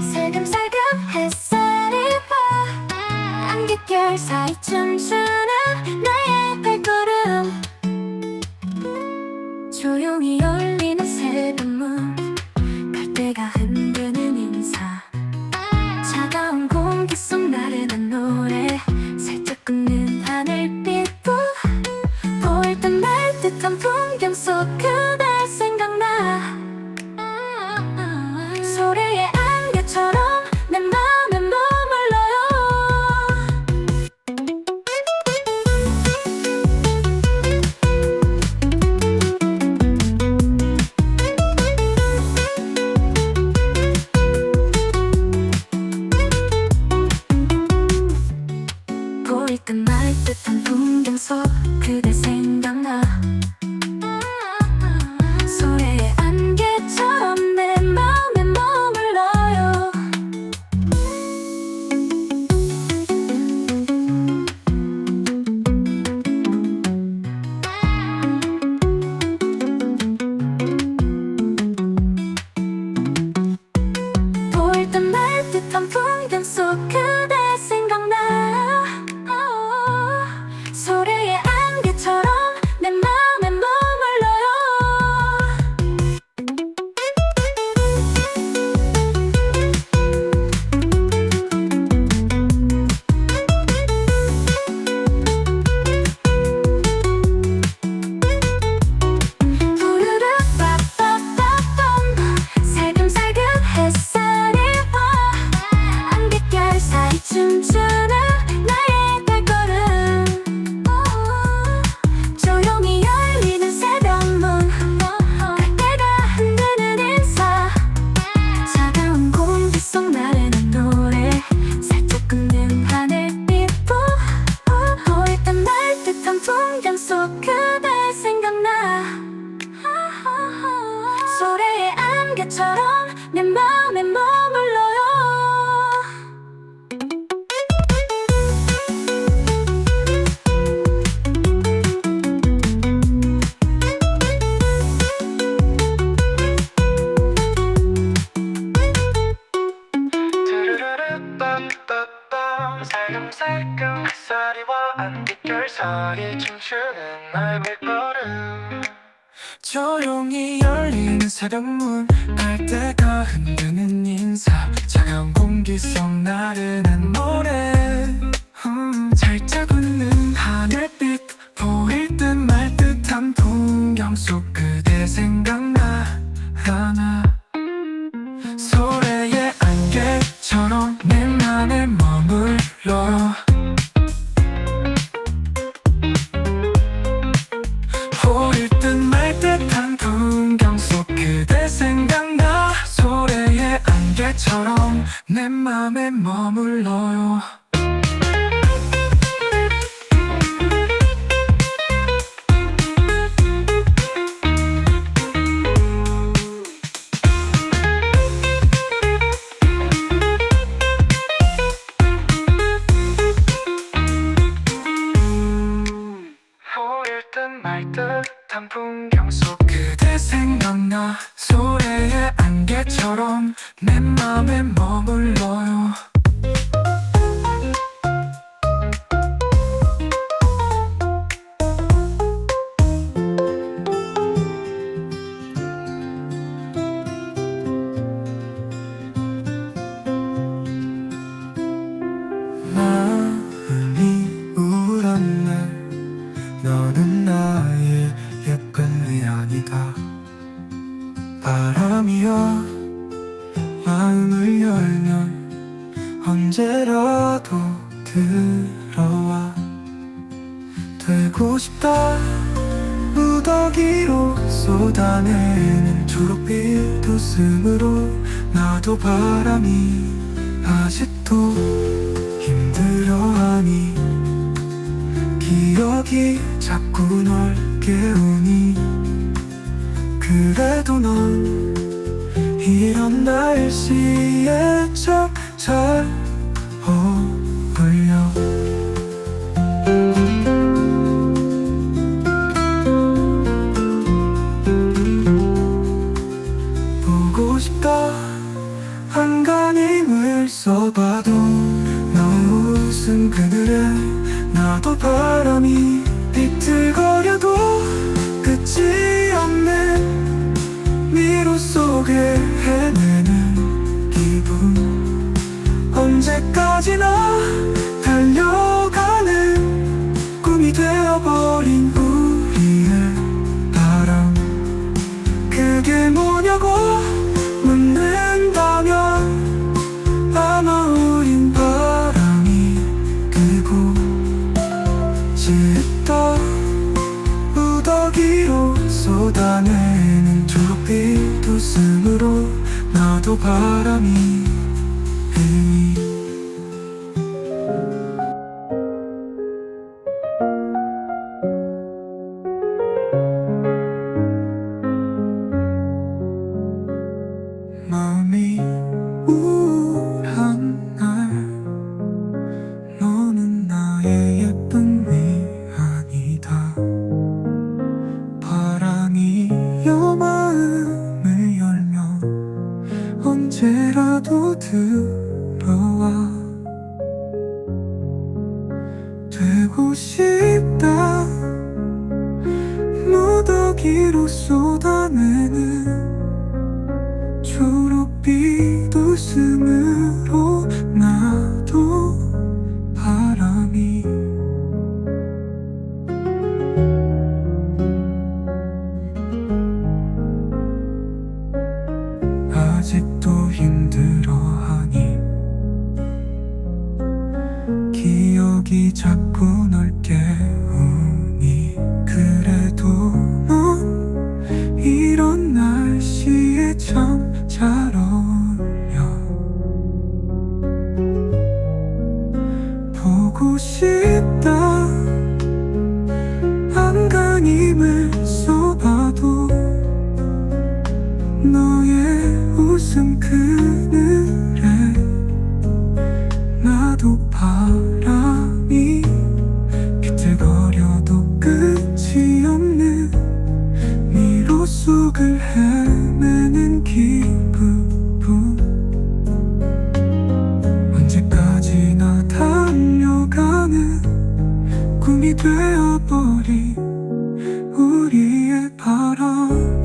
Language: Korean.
살금살금 햇살이 봐 안개결 사이 춤추는 나의 발걸음. 조용히 열리는 새벽문 갈대가 말 듯한 풍 사이 춤추는 나의 발걸음 조용히 열리는 새벽문 갈대가 흔드는 인사. 차가운 공기 속 나른한 노래. 음, 살짝 웃는 내 맘에 머물러요. 보일 듯말 듯한 풍경 속 그대 생각나 소래의 안개처럼 내 맘에 머물러요. 마음이 우울한 날 너는 나의 예쁜 아니다 바람이여 마음을 열면 언제라도 들어와. 되고 싶다 무더기로 쏟아내는 초록빛 웃음으로. 나도 바람이 아직도 힘들어하니. 기억이 자꾸 널 깨우니 그래도 넌 이런 날씨에 참 잘 어울려. 보고 싶다. 한간힘을 써봐도 너무 웃음 그늘에 나도 바람이 비틀거려도 끝이 없는 미로 속에 해내는 기분. 언제까지나 바람이 향기로 쏟아내는 초록빛 웃음으로 나도 바람이 아직도 힘들어하니 기억이 자꾸 넓게 보고 싶다. 안간 힘을 써봐도 너의 웃음 그 꿈이 되어버린 우리의 바람.